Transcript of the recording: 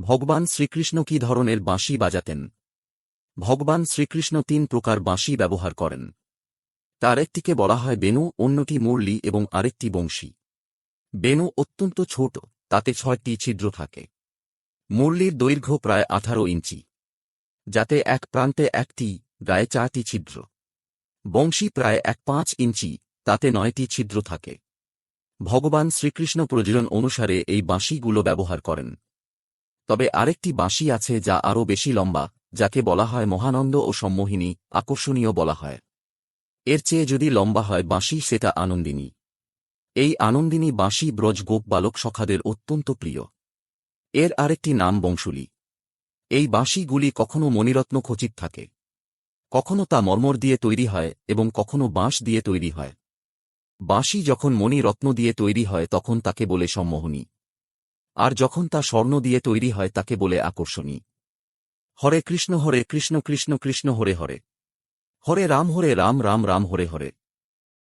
ভগবান শ্রীকৃষ্ণ কি ধরনের বাঁশি বাজাতেন? ভগবান শ্রীকৃষ্ণ তিন প্রকার বাঁশি ব্যবহার করেন। তার একটিকে বলা হয় বেনু, অন্যটি মুরলি এবং আরেকটি বংশী। বেনু অত্যন্ত ছোট, তাতে ছয়টি ছিদ্র থাকে। মুরলির দৈর্ঘ্য প্রায় আঠারো ইঞ্চি। যাতে এক প্রান্তে একটি, গায়ে চারটি ছিদ্র। বংশী প্রায় এক পাঁচ ইঞ্চি, তাতে নয়টি ছিদ্র থাকে। ভগবান শ্রীকৃষ্ণ প্রয়োজন অনুসারে এই বাঁশিগুলো ব্যবহার করেন। তবে আরেকটি বাঁশি আছে যা আরও বেশি লম্বা, যাকে বলা হয় মহানন্দ ও সম্মোহিনী, আকর্ষণীয় বলা হয়। এর চেয়ে যদি লম্বা হয় বাঁশি, সেটা আনন্দিনী। এই আনন্দিনী বাঁশি ব্রজ গোপ বালক সখাদের অত্যন্ত প্রিয়। এর আরেকটি নাম বংশুলি। এই বাঁশিগুলি কখনো মণিরত্ন খচিত থাকে। কখনো তা মর্মর দিয়ে তৈরি হয় এবং কখনো বাঁশ দিয়ে তৈরি হয়। বাঁশি যখন মণি রত্ন দিয়ে তৈরি হয়, তখন তাকে বলে সম্মোহনী। আর যখন তা স্বর্ণ দিয়ে তৈরি হয় তাকে বলে আকর্ষণী। হরে কৃষ্ণ হরে কৃষ্ণ কৃষ্ণ কৃষ্ণ, হরে হরে। হরে রাম হরে রাম রাম রাম, হরে হরে।